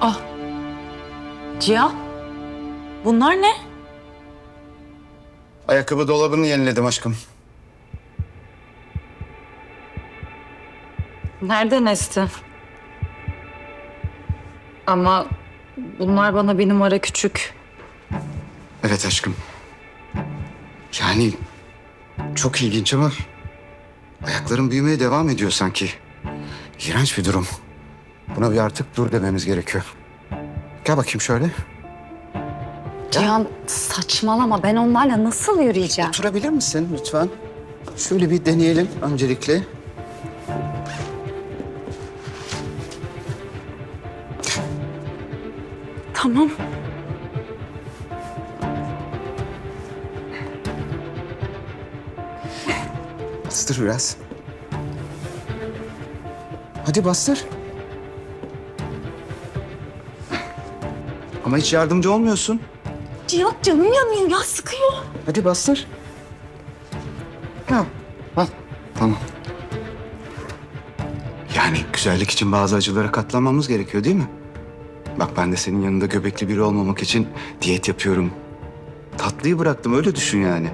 Ah. Cihan. Bunlar ne? Ayakkabı dolabını yeniledim aşkım. Nereden esti? Ama bunlar bana bir numara küçük. Evet aşkım. Yani çok ilginç ama ayakların büyümeye devam ediyor sanki. İğrenç bir durum. Buna bir artık dur dememiz gerekiyor. Gel bakayım şöyle. Cihan saçmalama ben onlarla nasıl yürüyeceğim? Oturabilir misin lütfen? Şöyle bir deneyelim öncelikle. Tamam. Bastır biraz. Hadi bastır. Ama hiç yardımcı olmuyorsun. Cihan canım yanıyor ya sıkıyor. Hadi bastır. Ha. Al. Tamam. Yani güzellik için bazı acılara katlanmamız gerekiyor değil mi? Bak ben de senin yanında göbekli biri olmamak için diyet yapıyorum. Tatlıyı bıraktım öyle düşün yani.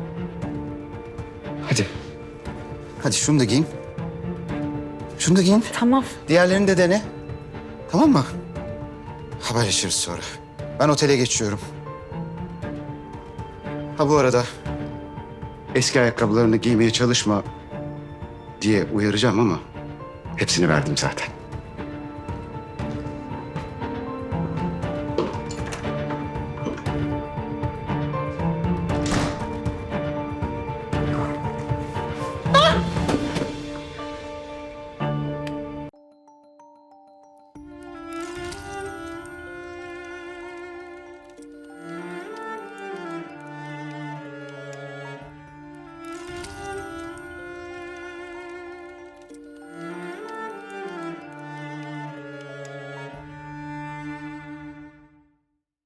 Hadi. Hadi şunu da giyin. Şunu da giyin. Tamam. Diğerlerini de dene. Tamam mı? Haberleşiriz sonra. Ben otele geçiyorum. Ha bu arada eski ayakkabılarını giymeye çalışma diye uyaracağım ama hepsini verdim zaten.